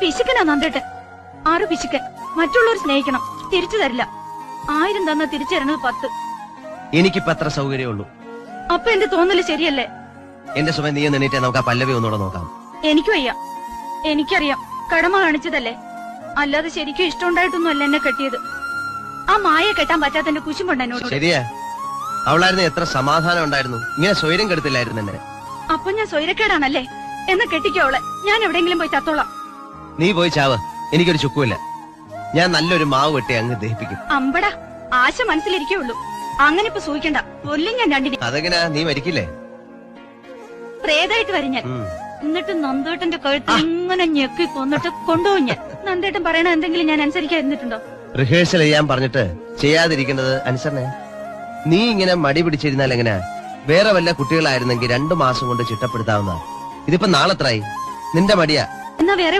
പിശുക്കനാ നന്ദിട്ട് ആറ് പിശുക്കൻ. മറ്റുള്ളവർ സ്നേഹിക്കണം. തിരിച്ചു തരില്ല. ആയിരം തന്ന തിരിച്ചു തരണത് പത്ത്. എനിക്കിപ്പോ അത്ര സൗകര്യമുള്ളൂ അപ്പൊ എന്റെ തോന്നൽ ശരിയല്ലേ? എന്റെ സുമ നീ നിന്നിട്ടേ നമുക്ക് ആ പല്ലവി ഒന്നുകൂടെ നോക്കാം. എനിക്ക് വയ്യ എനിക്കറിയാം. കടമ കാണിച്ചതല്ലേ? അല്ലാതെ ശരിക്കും ഇഷ്ടമുണ്ടായിട്ടൊന്നും അല്ല എന്നെ കെട്ടിയത്. ആ മായ കെട്ടാൻ പറ്റാത്ത എന്റെ കുശുമുണ്ട് എന്നോട്. ശരിയാ. അവളായിരുന്നു എത്ര സമാധാനം ഉണ്ടായിരുന്നു. ഇങ്ങനെ സ്വൈരം കെടുത്തില്ലായിരുന്നു എന്നെ. അപ്പൊ ഞാൻ സ്വൈരക്കേടാണല്ലേ? എന്ന് കെട്ടിക്കോളെ ഞാൻ എവിടെയെങ്കിലും പോയി ചത്തോളാം. നീ പോയി ചാവ്. എനിക്കൊരു ചുക്കുമില്ല. ഞാൻ നല്ലൊരു മാവ് വെട്ടി അങ്ങ് ദഹിപ്പിക്കും. അമ്പടാ ആശ മനസ്സിലിരിക്കുള്ളൂ അങ്ങനെ ഇപ്പൊ സൂഹിക്കണ്ട കൊല്ലും ഞാൻ രണ്ടിനെ. അതെങ്ങനാ? നീ മരിക്കില്ലേ? പ്രേതായിട്ട് വരും ഞാൻ. എന്നിട്ട് നന്ദേട്ടന്റെ കഴുത്ത് ഇങ്ങനെ ഞെക്കി കൊന്നിട്ട് കൊണ്ടുപോകും ഞാൻ. നന്ദേട്ടൻ പറയണ എന്തെങ്കിലും ഞാൻ അനുസരിക്കാതിരുന്നിട്ടുണ്ടോ റിഹേഴ്സൽ ചെയ്യാൻ പറഞ്ഞിട്ട് ചെയ്യാതിരിക്കുന്നത് അനുസരണേ. നീ ഇങ്ങനെ മടി പിടിച്ചിരുന്നാൽ എങ്ങനെ? വേറെ വല്ല കുട്ടികളായിരുന്നെങ്കിൽ രണ്ടു മാസം കൊണ്ട് ചിട്ടപ്പെടുത്താവുന്ന ഇതിപ്പോ നാളെത്രായി? നിന്റെ മടിയാ. എന്നാ വേറെ